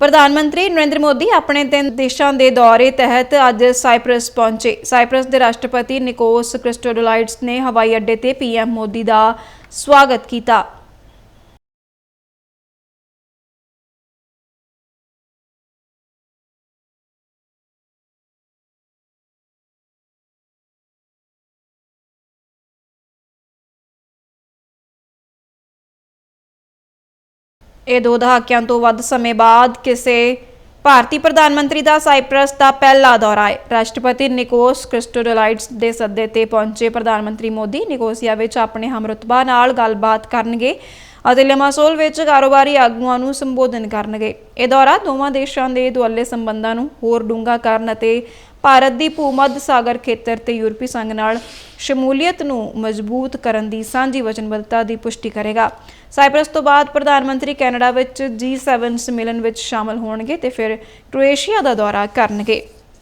ਪ੍ਰਧਾਨ ਮੰਤਰੀ ਨਰਿੰਦਰ ਮੋਦੀ ਆਪਣੇ ਤਿੰਨ ਦੇਸ਼ਾਂ ਦੇ ਦੌਰੇ ਤਹਿਤ ਅੱਜ ਸਾਈਪ੍ਰਸ ਪਹੁੰਚੇ। ਸਾਈਪ੍ਰਸ ਦੇ ਰਾਸ਼ਟਰਪਤੀ ਨਿਕੋਸ ਕ੍ਰਿਸਟੋਡੋਲਾਈਡਸ ਨੇ ਹਵਾਈ ਅੱਡੇ ਤੇ ਪੀਐਮ ਮੋਦੀ ਦਾ ਸਵਾਗਤ ਕੀਤਾ। ਇਹ ਦੋ ਦਹਾਕਿਆਂ ਤੋਂ ਵੱਧ ਸਮੇਂ ਬਾਅਦ ਕਿਸੇ ਭਾਰਤੀ ਪ੍ਰਧਾਨ ਮੰਤਰੀ ਦਾ ਸਾਈਪ੍ਰਸ ਦਾ ਪਹਿਲਾ ਦੌਰਾ ਹੈ। ਰਾਸ਼ਟਰਪਤੀ ਨਿਕੋਸ ਕ੍ਰਿਸਟੋਡੋਲਾਈਡਸ ਦੇ ਸੱਦੇ ਤੇ ਪਹੁੰਚੇ ਪ੍ਰਧਾਨ ਮੰਤਰੀ ਮੋਦੀ ਨਿਕੋਸੀਆ ਵਿੱਚ ਆਪਣੇ ਹਮਰਤਬਾ ਨਾਲ ਗੱਲਬਾਤ ਕਰਨਗੇ। ਅਤੇ ਲਿਮਾਸੋਲ ਵਿੱਚ ਕਾਰੋਬਾਰੀ ਆਗੂਆਂ ਨੂੰ ਸੰਬੋਧਨ ਕਰਨਗੇ। ਇਹ ਦੌਰਾ ਦੋਵਾਂ ਦੇਸ਼ਾਂ ਦੇ ਦੁਆਲੇ ਸੰਬੰਧਾਂ ਨੂੰ ਹੋਰ ਡੂੰਘਾ ਕਰਨ ਅਤੇ ਭਾਰਤ ਦੀ ਭੂਮੱਧ ਸਾਗਰ ਖੇਤਰ ਤੇ ਯੂਰਪੀ ਸੰਘ ਨਾਲ ਸ਼ਮੂਲੀਅਤ ਨੂੰ ਮਜ਼ਬੂਤ ਕਰਨ ਦੀ ਸਾਂਝੀ ਵਚਨਬੱਧਤਾ ਦੀ ਪੁਸ਼ਟੀ ਕਰੇਗਾ। ਸਾਈਪ੍ਰਸ ਤੋਂ ਬਾਅਦ ਪ੍ਰਧਾਨ ਮੰਤਰੀ ਕੈਨੇਡਾ ਵਿੱਚ G7 ਸੰਮੇਲਨ ਵਿੱਚ ਸ਼ਾਮਲ ਹੋਣਗੇ ਤੇ ਫਿਰ ਕ੍ਰੋਏਸ਼ੀਆ ਦਾ ਦੌਰਾ ਕਰਨਗੇ।